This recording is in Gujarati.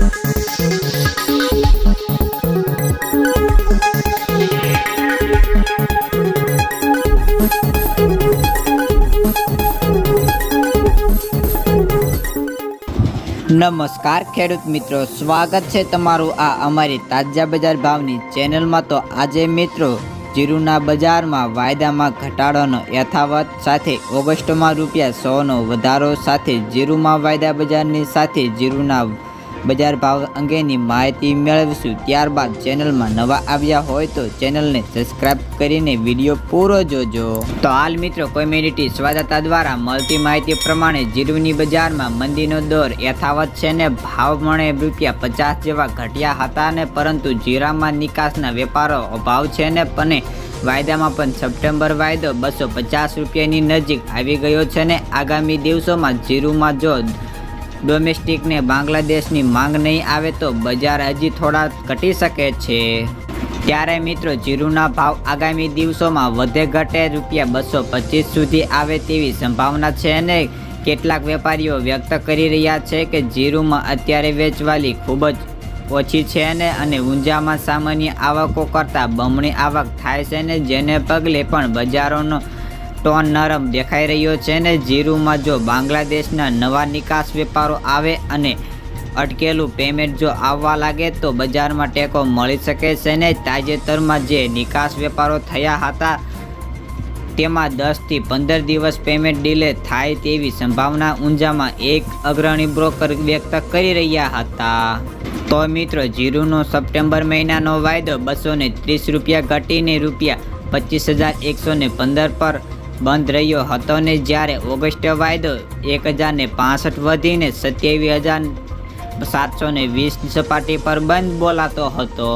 નમસ્કાર, ખેડૂત મિત્રો. સ્વાગત છે તમારું આ અમારી તાજા બજાર ભાવની ચેનલમાં. તો આજે મિત્રો, જીરુના બજારમાં વાયદામાં ઘટાડોનો યથાવત સાથે ઓગસ્ટમાં રૂપિયા સોનો વધારો સાથે જીરુમાં વાયદા બજારની સાથે જીરુના બજાર ભાવ અંગેની માહિતી મેળવીશું. ત્યારબાદ ચેનલમાં નવા આવ્યા હોય તો ચેનલને સબસ્ક્રાઇબ કરીને વીડિયો પૂરો જોજો. તો હાલ મિત્રો, કોમ્યુનિટી સ્વાદતા દ્વારા મળતી માહિતી પ્રમાણે જીરુની બજારમાં મંદીનો દોર યથાવત છે ને ભાવ મણે રૂપિયા પચાસ જેવા ઘટ્યા હતા ને પરંતુ જીરામાં નિકાસના વેપારો અભાવ છે ને અને વાયદામાં પણ સપ્ટેમ્બર વાયદો બસો પચાસ રૂપિયાની નજીક આવી ગયો છે ને આગામી દિવસોમાં જીરુમાં જો ડોમેસ્ટિક ને બાંગ્લાદેશની માંગ નહીં આવે તો બજાર હજી થોડા ઘટી શકે છે. ત્યારે મિત્રો, જીરુના ભાવ આગામી દિવસોમાં વધે ઘટે રૂપિયા બસો પચીસ સુધી આવે તેવી સંભાવના છે અને કેટલાક વેપારીઓ વ્યક્ત કરી રહ્યા છે કે જીરુમાં અત્યારે વેચવાલી ખૂબ જ ઓછી છે ને અને ઊંઝામાં સામાન્ય આવકો કરતાં બમણી આવક થાય છે ને જેને પગલે પણ બજારોનો ટોન નરમ દેખાઈ રહ્યો છે ને જીરુમાં જો બાંગ્લાદેશના નવા નિકાસ વેપારો આવે અને અટકેલું પેમેન્ટ જો આવવા લાગે તો બજારમાં ટેકો મળી શકે છે ને તાજેતરમાં જે નિકાસ વેપારો થયા હતા, તેમાં દસથી પંદર દિવસ પેમેન્ટ ડીલે થાય તેવી સંભાવના ઊંઝામાં એક અગ્રણી બ્રોકર વ્યક્ત કરી રહ્યા હતા. તો મિત્રો, જીરુનો સપ્ટેમ્બર મહિનાનો વાયદો બસો ત્રીસ રૂપિયા ઘટીને રૂપિયા પચીસ હજાર એકસો પંદર પર બંધ રહ્યો હતો ને જ્યારે ઓગસ્ટ વાયદો એક હજારને પાસઠ વધીને સત્યાવીસ હજાર સાતસો વીસ સપાટી પર બંધ બોલાતો હતો.